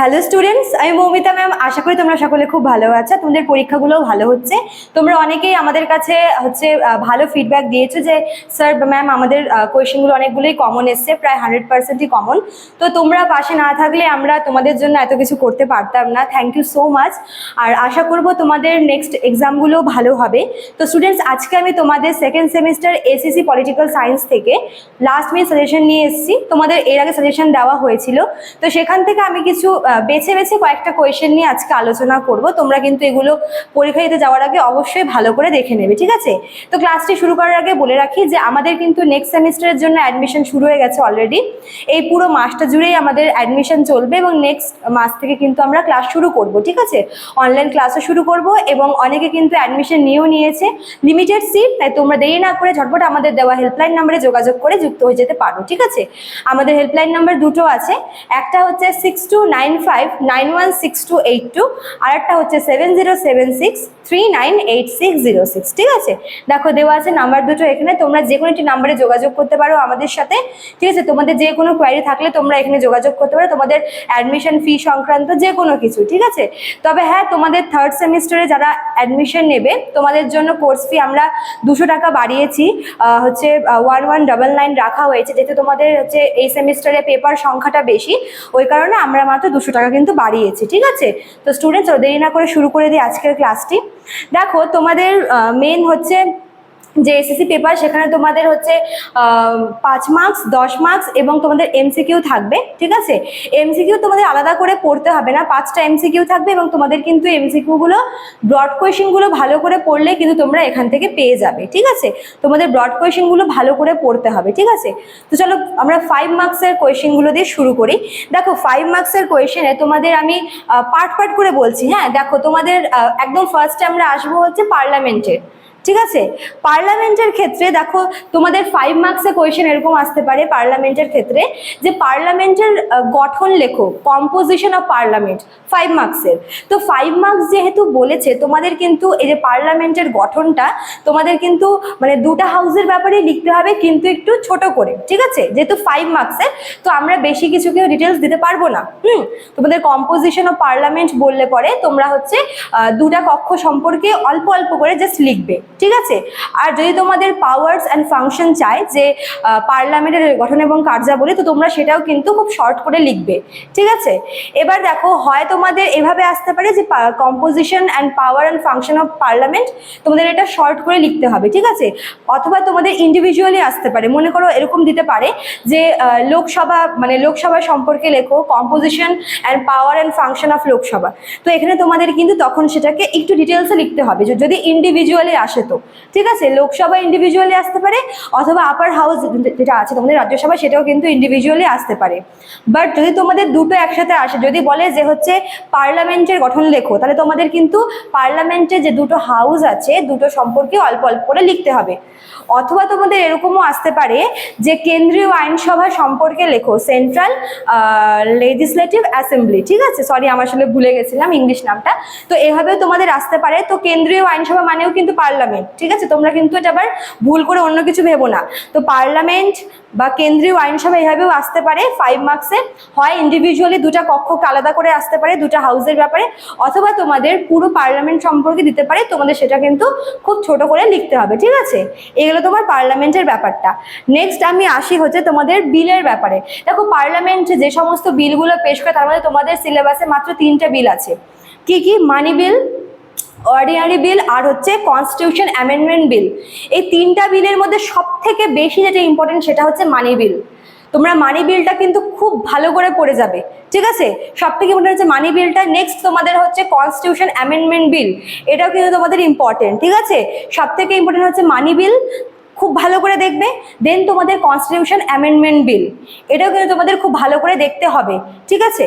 Hello students আমি Moumita ma'am আশা করি তোমরা সকলে খুব ভালো আছো। তোমাদের পরীক্ষাগুলোও ভালো হচ্ছে। তোমরা অনেকেই আমাদের কাছে হচ্ছে ভালো ফিডব্যাক দিয়েছ যে স্যার ম্যাম আমাদের কোয়েশ্চেনগুলো অনেকগুলোই কমন এসছে। প্রায় হান্ড্রেড পার্সেন্টই কমন তো তোমরা পাশে না থাকলে আমরা তোমাদের জন্য এত কিছু করতে পারতাম না। থ্যাংক ইউ সো মাচ আর আশা করব তোমাদের নেক্সট এক্সামগুলো ভালো হবে। তো স্টুডেন্টস আজকে আমি তোমাদের সেকেন্ড সেমিস্টার এসিসি পলিটিক্যাল সায়েন্স থেকে লাস্ট মিনিট সাজেশন নিয়ে এসেছি। তোমাদের এর আগে সাজেশন দেওয়া হয়েছিল। তো সেখান থেকে আমি কিছু বেছে বেছে কয়েকটা কোয়েশ্চেন নিয়ে আজকে আলোচনা করব। তোমরা কিন্তু এগুলো পরীক্ষা দিতে যাওয়ার আগে অবশ্যই ভালো করে দেখে নেবে, ঠিক আছে? তো ক্লাসটি শুরু করার আগে বলে রাখি যে, আমাদের কিন্তু নেক্সট সেমিস্টারের জন্য অ্যাডমিশন শুরু হয়ে গেছে অলরেডি এই পুরো মাসটা জুড়েই আমাদের অ্যাডমিশন চলবে এবং নেক্সট মাস থেকে কিন্তু আমরা ক্লাস শুরু করব, ঠিক আছে? অনলাইন ক্লাসও শুরু করব এবং অনেকে কিন্তু অ্যাডমিশন নিয়েও নিয়েছে। লিমিটেড সিট তাই তোমরা দেরি না করে ঝটপট আমাদের দেওয়া হেল্পলাইন নাম্বারে যোগাযোগ করে যুক্ত হয়ে যেতে পারো, ঠিক আছে? আমাদের হেল্পলাইন নাম্বার দুটো আছে। একটা হচ্ছে six two nine five, nine one six two eight two আর একটা হচ্ছে seven zero seven six, three nine eight six zero six, ঠিক আছে? দেখো, দেওয়া আছে নাম্বার দুটো এখানে। তোমরা যে কোনো একটি নাম্বারে যোগাযোগ করতে পারো আমাদের সাথে, ঠিক আছে? তোমাদের যে কোনো কোয়ারি থাকলে তোমরা এখানে যোগাযোগ করতে পারো। তোমাদের অ্যাডমিশন ফি সংক্রান্ত যে কোনো কিছু, ঠিক আছে? তবে হ্যাঁ তোমাদের থার্ড সেমিস্টারে যারা অ্যাডমিশন নেবে, তোমাদের জন্য কোর্স ফি আমরা দুশো টাকা বাড়িয়েছি। হচ্ছে ওয়ান ওয়ান ডাবল নাইন রাখা হয়েছে, যেহেতু তোমাদের হচ্ছে এই সেমিস্টারে পেপার সংখ্যাটা বেশি। ওই কারণে আমরা মাত্র দুশো টাকা কিন্তু বাড়িয়েছে, ঠিক আছে? তো স্টুডেন্টস দেরি না করে শুরু করে দিই আজকের ক্লাসটি দেখো, তোমাদের মেন হচ্ছে যে এসএসসি পেপার সেখানে তোমাদের হচ্ছে পাঁচ মার্কস দশ মার্কস এবং তোমাদের এমসিকিউ থাকবে, ঠিক আছে? এমসিকিউ তোমাদের আলাদা করে পড়তে হবে না, পাঁচটা এমসিকিউ থাকবে এবং তোমাদের কিন্তু এমসিকিউগুলো ব্রড কোয়েশনগুলো ভালো করে পড়লে কিন্তু তোমরা এখান থেকে পেয়ে যাবে, ঠিক আছে? তোমাদের ব্রড কোয়েশনগুলো ভালো করে পড়তে হবে, ঠিক আছে? তো চলো, আমরা ফাইভ মার্কসের কোয়েশনগুলো দিয়ে শুরু করি। দেখো ফাইভ মার্কসের কোয়েশনে তোমাদের আমি পার্ট পার্ট করে বলছি হ্যাঁ? দেখো, তোমাদের একদম ফার্স্টে আমরা আসব হচ্ছে পার্লামেন্টের ঠিক আছে? পার্লামেন্টের ক্ষেত্রে দেখো, তোমাদের ফাইভ মার্কসে কোয়েশন এরকম আসতে পারে পার্লামেন্টের ক্ষেত্রে, যে পার্লামেন্টের গঠন লেখো কম্পোজিশন অফ পার্লামেন্ট ফাইভ মার্কসের তো ফাইভ মার্কস যেহেতু বলেছে, তোমাদের কিন্তু এই যে পার্লামেন্টের গঠনটা, তোমাদের কিন্তু মানে দুটা হাউসের ব্যাপারে লিখতে হবে, কিন্তু একটু ছোট করে, ঠিক আছে? যেহেতু ফাইভ মার্কসের তো আমরা বেশি কিছু কেউ ডিটেলস দিতে পারব না, হুম? তোমাদের কম্পোজিশন অফ পার্লামেন্ট বললে পরে তোমরা হচ্ছে দুটা কক্ষ সম্পর্কে অল্প অল্প করে জাস্ট লিখবে। ঠিক আছে? আর যদি তোমাদের পাওয়ার্স অ্যান্ড ফাংশন চাই যে পার্লামেন্টের গঠন এবং কার্যাবলী, তো তোমরা সেটাও কিন্তু খুব শর্ট করে লিখবে। ঠিক আছে? এবার দেখো, হয় তোমাদের এভাবে আসতে পারে যে composition and power and function of parliament তোমাদের এটা শর্ট করে লিখতে হবে, ঠিক আছে? অথবা তোমাদের ইন্ডিভিজুয়ালি আসতে পারে। মনে করো এরকম দিতে পারে যে লোকসভা মানে লোকসভা সম্পর্কে লেখো composition and power and function of Lok Sabha. তো এখানে তোমাদের কিন্তু তখন সেটাকে একটু ডিটেলসে লিখতে হবে। যদি ইন্ডিভিজুয়ালি আসে তো। ঠিক আছে, লোকসভা ইন্ডিভিজুয়ালি আসতে পারে অথবা আপার হাউস যেটা আছে তোমাদের রাজ্যসভা, সেটাও কিন্তু ইন্ডিভিজুয়ালি আসতে পারে। বাট যদি তোমাদের দুটো একসাথে আসে, যদি বলে যে হচ্ছে পার্লামেন্টের গঠন লেখো, তাহলে তোমাদের কিন্তু পার্লামেন্টের যে দুটো হাউস আছে, দুটো সম্পর্কে অল্প অল্প করে লিখতে হবে। অথবা তোমাদের এরকমও আসতে পারে যে কেন্দ্রীয় আইনসভা সম্পর্কে লেখো সেন্ট্রাল লেজিসলেটিভ অ্যাসেম্বলি ঠিক আছে? সরি আমার আসলে ভুলে গেছিলাম ইংলিশ নামটা। তো এভাবেও তোমাদের আসতে পারে। তো কেন্দ্রীয় আইনসভা মানেও কিন্তু পার্লামেন্ট। ঠিক আছে? তোমরা কিন্তু এটা আবার ভুল করে অন্য কিছু ভেবো না। তো পার্লামেন্ট বা কেন্দ্রীয় আইনসভা এভাবেও আসতে পারে। ফাইভ মার্কসে হয়। ইন্ডিভিজুয়ালি দুটা কক্ষকে আলাদা করে আসতে পারে, দুটা হাউসের ব্যাপারে। অথবা তোমাদের পুরো পার্লামেন্ট সম্পর্কে দিতে পারে। তোমাদের সেটা কিন্তু খুব ছোট করে লিখতে হবে। ঠিক আছে? এগুলো তোমার পার্লামেন্টের ব্যাপারটা। নেক্সট আমি আসি হচ্ছে তোমাদের বিলের ব্যাপারে। দেখো, পার্লামেন্ট যে সমস্ত বিলগুলো পেশ করে, তার মধ্যে তোমাদের সিলেবাসে মাত্র তিনটে বিল আছে। কি কি? মানি বিল অর্ডিনারি বিল আর হচ্ছে কনস্টিটিউশন অ্যামেন্ডমেন্ট বিল। এই তিনটা বিলের মধ্যে সব থেকে বেশি যেটা ইম্পর্টেন্ট সেটা হচ্ছে মানি বিল তোমরা মানি বিলটা কিন্তু খুব ভালো করে পড়ে যাবে, ঠিক আছে? সব থেকে ইম্পর্টেন্ট হচ্ছে মানি বিলটা নেক্সট তোমাদের হচ্ছে কনস্টিটিউশন অ্যামেন্ডমেন্ট বিল এটাও কিন্তু তোমাদের ইম্পর্টেন্ট ঠিক আছে? সব থেকে ইম্পর্টেন্ট হচ্ছে মানি বিল খুব ভালো করে দেখবে দেন তোমাদের কনস্টিটিউশন অ্যামেন্ডমেন্ট বিল এটাও কিন্তু তোমাদের খুব ভালো করে দেখতে হবে, ঠিক আছে?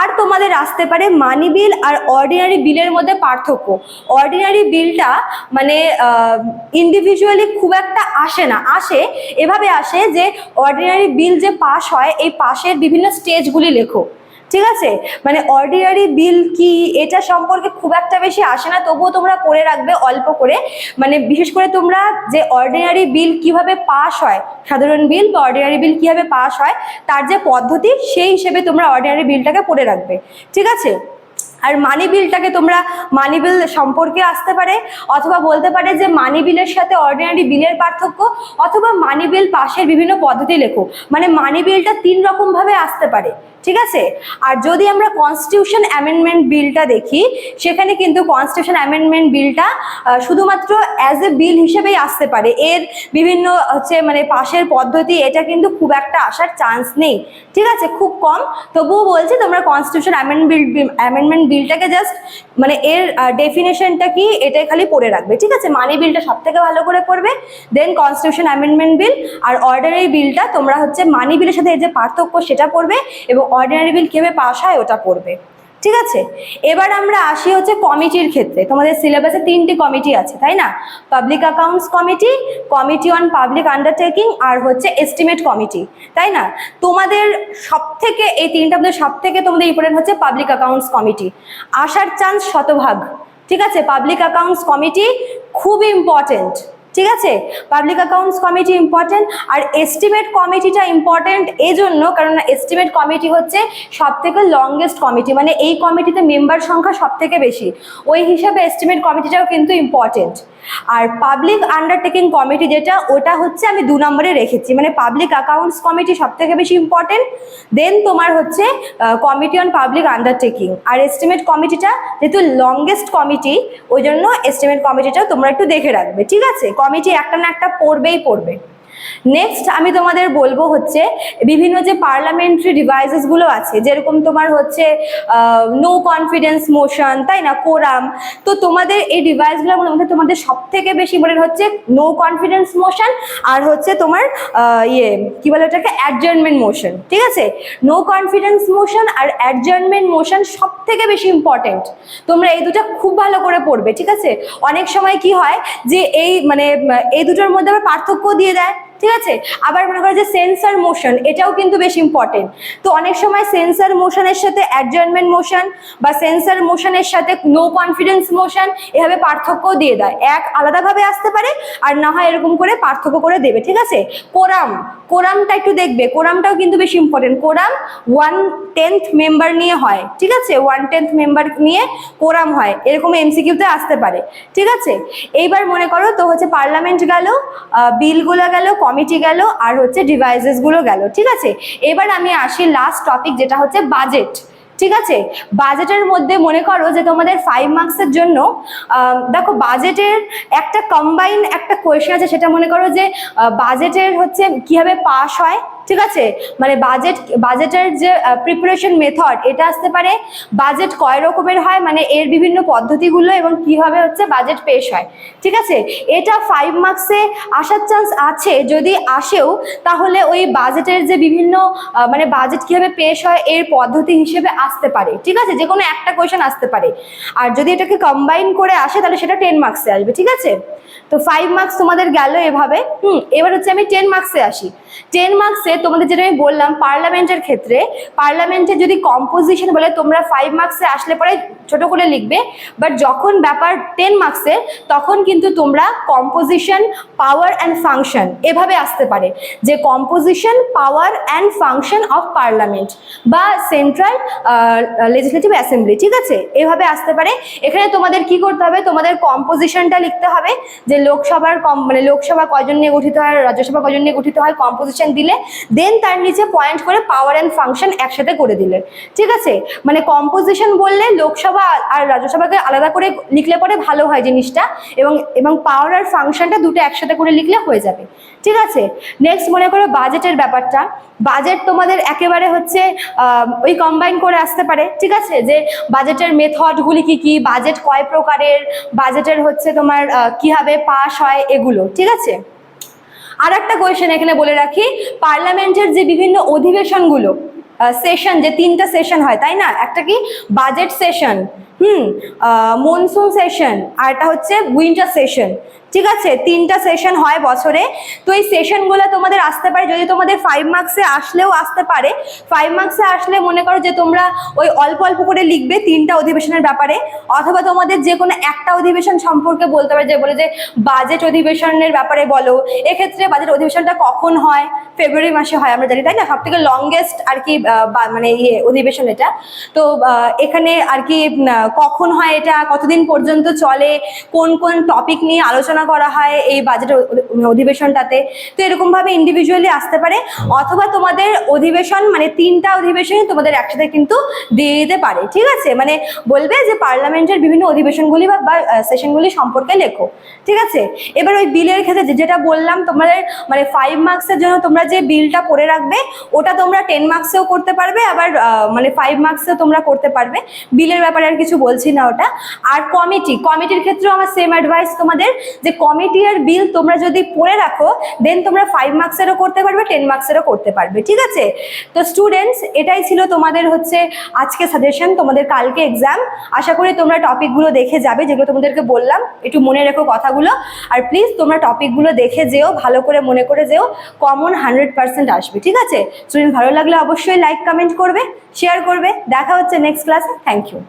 আর তোমাদের আসতে পারে মানি বিল আর অর্ডিনারি বিলের মধ্যে পার্থক্য অর্ডিনারি বিলটা মানে ইন্ডিভিজুয়ালি খুব একটা আসে না, আসে, এভাবে আসে যে অর্ডিনারি বিল যে পাস হয়, এই পাশের বিভিন্ন স্টেজগুলি লেখো। ঠিক আছে? মানে অর্ডিনারি বিল কি? এটা সম্পর্কে খুব একটা বেশি আসে না, তবুও তোমরা করে রাখবে অল্প করে। মানে বিশেষ করে তোমরা যে অর্ডিনারি বিল কীভাবে পাস হয়, সাধারণ বিল বা অর্ডিনারি বিল কীভাবে পাস হয়, তার যে পদ্ধতি, সেই হিসেবে তোমরা অর্ডিনারি বিলটাকে পড়ে রাখবে। ঠিক আছে? আর মানি বিলটাকে তোমরা মানি বিল সম্পর্কে আসতে পারে, অথবা বলতে পারে যে মানি বিলের সাথে অর্ডিনারি বিলের পার্থক্য, অথবা মানি বিল পাশের বিভিন্ন পদ্ধতি লেখো। মানে মানি বিলটা তিন রকম ভাবে আসতে পারে, ঠিক আছে? আর যদি আমরা কনস্টিটিউশন অ্যামেন্ডমেন্ট বিলটা দেখি, সেখানে কিন্তু কনস্টিটিউশন অ্যামেন্ডমেন্ট বিলটা শুধুমাত্র অ্যাজ এ বিল হিসেবেই আসতে পারে। এর বিভিন্ন হচ্ছে মানে পাশের পদ্ধতি, এটা কিন্তু খুব একটা আসার চান্স নেই, ঠিক আছে? খুব কম। তবুও বলছি, তোমরা কনস্টিটিউশন অ্যামেন্ডমেন্ট অ্যামেন্ডমেন্ট বিলটাকে জাস্ট মানে এর ডেফিনেশনটা কি, এটাই খালি পড়ে রাখবে, ঠিক আছে? মানি বিলটা সব থেকে ভালো করে পড়বে দেন কনস্টিটিউশন অ্যামেন্ডমেন্ট বিল আর অর্ডারি বিলটা তোমরা হচ্ছে মানি বিলের সাথে এর যে পার্থক্য সেটা পড়বে এবং অর্ডিনারি বিল কীভাবে পাস হয় ওটা পড়বে। ঠিক আছে? এবার আমরা আসি হচ্ছে কমিটির ক্ষেত্রে। তোমাদের সিলেবাসে তিনটি কমিটি আছে, তাই না? Public accounts committee committee on public undertaking আর হচ্ছে এস্টিমেট কমিটি তাই না? তোমাদের সব থেকে এই তিনটা মধ্যে সব থেকে তোমাদের ইম্পর্টেন্ট হচ্ছে পাবলিক অ্যাকাউন্টস কমিটি আসার চান্স শতভাগ, ঠিক আছে? পাবলিক অ্যাকাউন্টস কমিটি খুব ইম্পর্টেন্ট ঠিক আছে? পাবলিক অ্যাকাউন্টস কমিটি ইম্পর্টেন্ট আর এস্টিমেট কমিটিটা ইম্পর্টেন্ট এই জন্য কারণ এস্টিমেট কমিটি হচ্ছে সব থেকে লংগেস্ট কমিটি মানে এই কমিটিতে মেম্বার সংখ্যা সব থেকে বেশি। ওই হিসাবে এস্টিমেট কমিটিটাও কিন্তু ইম্পর্টেন্ট আর পাবলিক আন্ডারটেকিং কমিটি যেটা, ওটা হচ্ছে আমি দু নম্বরে রেখেছি। মানে পাবলিক অ্যাকাউন্টস কমিটি সব থেকে বেশি ইম্পর্টেন্ট দেন তোমার হচ্ছে কমিটি অন পাবলিক আন্ডারটেকিং আর এস্টিমেট কমিটিটা যেহেতু লংগেস্ট কমিটি ওই জন্য এস্টিমেট কমিটিটাও তোমরা একটু দেখে রাখবে, ঠিক আছে? কমিটি একটা না একটা পড়বেই পড়বে। নেক্সট আমি তোমাদের বলব হচ্ছে বিভিন্ন যে পার্লামেন্টারি ডিভাইসেসগুলো আছে, যেরকম তোমার হচ্ছে নো কনফিডেন্স মোশন তাই না? কোরাম তো তোমাদের এই ডিভাইসগুলোর মধ্যে তোমাদের সব থেকে বেশি মনে হচ্ছে নো কনফিডেন্স মোশন আর হচ্ছে তোমার ইয়ে কি বলে ওটাকে? অ্যাডজার্নমেন্ট মোশন ঠিক আছে? নো কনফিডেন্স মোশন আর অ্যাডজার্নমেন্ট মোশন সব থেকে বেশি ইম্পর্টেন্ট তোমরা এই দুটো খুব ভালো করে পড়বে, ঠিক আছে? অনেক সময় কি হয় যে এই মানে এই দুটোর মধ্যে আবার পার্থক্য দিয়ে দেয়। ঠিক আছে? আবার মনে করো যে সেন্সার মোশন এটাও কিন্তু বেশ ইম্পর্টেন্ট তো অনেক সময় সেন্সার মোশনের সাথে অ্যাডজার্নমেন্ট মোশন বা সেন্সার মোশনের সাথে নো কনফিডেন্স মোশন এভাবে পার্থক্য দিয়ে দেয়। এক, আলাদাভাবে আসতে পারে, আর না হয় এরকম করে পার্থক্য করে দেবে, ঠিক আছে? কোরাম, কোরামটা একটু দেখবে, কোরামটাও কিন্তু বেশ important quorum one tenth member নিয়ে হয়, ঠিক আছে? ওয়ান টেন্থ মেম্বার নিয়ে কোরাম হয়, এরকম এমসিকিউতে আসতে পারে, ঠিক আছে? এইবার মনে করো তো হচ্ছে পার্লামেন্ট গেল বিলগুলো গেল কমিটি গেল আর হচ্ছে ডিভাইসেসগুলো গেল ঠিক আছে? এবার আমি আসি লাস্ট টপিক যেটা হচ্ছে বাজেট ঠিক আছে? বাজেটের মধ্যে মনে করো যে তোমাদের ফাইভ মার্কসের জন্য দেখো বাজেটের একটা কম্বাইন একটা কোয়েশন আছে, সেটা মনে করো যে বাজেটের হচ্ছে কীভাবে পাস হয় ঠিক আছে? মানে বাজেট বাজেটের যে প্রিপারেশন মেথড এটা আসতে পারে। বাজেট কয় রকমের হয়? মানে এর বিভিন্ন পদ্ধতিগুলো এবং কীভাবে হচ্ছে বাজেট পেশ হয়। ঠিক আছে? এটা ফাইভ মার্কসে আসার চান্স আছে। যদি আসেও, তাহলে ওই বাজেটের যে বিভিন্ন মানে বাজেট কীভাবে পেশ হয়, এর পদ্ধতি হিসেবে আসতে পারে। ঠিক আছে? যে কোনো একটা কোয়েশন আসতে পারে। আর যদি এটাকে কম্বাইন করে আসে, তাহলে সেটা টেন মার্কসে আসবে। ঠিক আছে? তো ফাইভ মার্কস তোমাদের গেল এভাবে। হুম, এবার হচ্ছে আমি টেন মার্কসে আসি। টেন মার্কসে তোমাদের যেটা আমি বললাম পার্লামেন্টের ক্ষেত্রে পার্লামেন্টে যদি কম্পোজিশন বলে তোমরা ফাইভ মার্কসে আসলে পরে ছোট করে লিখবে বাট যখন ব্যাপার টেন মার্কসে তখন কিন্তু তোমরা কম্পোজিশন পাওয়ার অ্যান্ড ফাংশন এভাবে আসতে পারে। যে composition power and function of parliament বা সেন্ট্রাল লেজিসলেটিভ অ্যাসেম্বলি ঠিক আছে? এভাবে আসতে পারে। এখানে তোমাদের কি করতে হবে? তোমাদের কম্পোজিশনটা লিখতে হবে। যে লোকসভার কম মানে লোকসভা কয়জন নিয়ে গঠিত হয়, রাজ্যসভা কজন নিয়ে গঠিত হয় কম্পোজিশন দিলে দেন তার নিচে পয়েন্ট করে পাওয়ার অ্যান্ড ফাংশন একসাথে করে দিলে ঠিক আছে? মানে কম্পোজিশন বললে লোকসভা আর রাজ্যসভাকে আলাদা করে লিখলে পরে ভালো হয় জিনিসটা এবং এবং পাওয়ার আর ফাংশনটা দুটো একসাথে করে লিখলে হয়ে যাবে। ঠিক আছে? নেক্সট মনে করো বাজেটের ব্যাপারটা। বাজেট তোমাদের একেবারে হচ্ছে ওই কম্বাইন করে আসতে পারে। ঠিক আছে? যে বাজেটের মেথডগুলি কি কি বাজেট কয় প্রকারের বাজেটের হচ্ছে তোমার কীভাবে পাস হয়, এগুলো। ঠিক আছে? আর একটা কোয়েশ্চেন এখানে বলে রাখি পার্লামেন্টের যে বিভিন্ন অধিবেশনগুলো সেশন যে তিনটা সেশন হয়, তাই না? একটা কি? বাজেট সেশন হুম মনসুন সেশন আর এটা হচ্ছে উইন্টার সেশন ঠিক আছে? তিনটা সেশন হয় বছরে। তো এই সেশনগুলো তোমাদের আসতে পারে। যদি তোমাদের ফাইভ মার্কসে আসলেও আসতে পারে ফাইভ মার্কসে আসলে মনে করো যে তোমরা ওই অল্প অল্প করে লিখবে তিনটা অধিবেশনের ব্যাপারে, অথবা তোমাদের যে কোনো একটা অধিবেশন সম্পর্কে বলতে পারে, যে বলে যে বাজেট অধিবেশনের ব্যাপারে বলো। এক্ষেত্রে বাজেট অধিবেশনটা কখন হয়? ফেব্রুয়ারি মাসে হয়, আমরা জানি, তাই না? সব থেকে লংগেস্ট আর কি মানে ইয়ে অধিবেশন এটা। তো এখানে আর কি কখন হয় এটা, কতদিন পর্যন্ত চলে, কোন কোন টপিক নিয়ে আলোচনা করা হয় এই বাজেট অধিবেশনটাতে। তো এরকমভাবে ইন্ডিভিজুয়ালি আসতে পারে, অথবা তোমাদের অধিবেশন মানে তিনটা অধিবেশনই তোমাদের একসাথে কিন্তু দিয়ে দিতে পারে, ঠিক আছে? মানে বলবে যে পার্লামেন্টের বিভিন্ন অধিবেশনগুলি বা সেশনগুলি সম্পর্কে লেখো, ঠিক আছে? এবার ওই বিলের ক্ষেত্রে যেটা বললাম, তোমাদের মানে ফাইভ মার্কসের জন্য তোমরা যে বিলটা পড়ে রাখবে, ওটা তোমরা টেন মার্কসেও করতে পারবে, আবার মানে ফাইভ মার্কসেও তোমরা করতে পারবে। বিলের ব্যাপারে আর কিছু বলছি না ওটা। আর কমিটি কমিটির ক্ষেত্রেও আমার সেম অ্যাডভাইস তোমাদের যে কমিটি আর বিল তোমরা যদি পড়ে রাখো দেন তোমরা ফাইভ মার্কসেরও করতে পারবে টেন মার্কসেরও করতে পারবে, ঠিক আছে? তো স্টুডেন্টস এটাই ছিল তোমাদের হচ্ছে আজকে সাজেশন তোমাদের কালকে এক্সাম আশা করি তোমরা টপিকগুলো দেখে যাবে, যেগুলো তোমাদেরকে বললাম। একটু মনে রেখো কথাগুলো। আর প্লিজ তোমরা টপিকগুলো দেখে যেও, ভালো করে মনে করে যেও। কমন হান্ড্রেড পার্সেন্ট আসবে, ঠিক আছে? স্টুডেন্ট ভালো লাগলে অবশ্যই লাইক কমেন্ট করবে শেয়ার করবে। দেখা হচ্ছে নেক্সট ক্লাসে থ্যাংক ইউ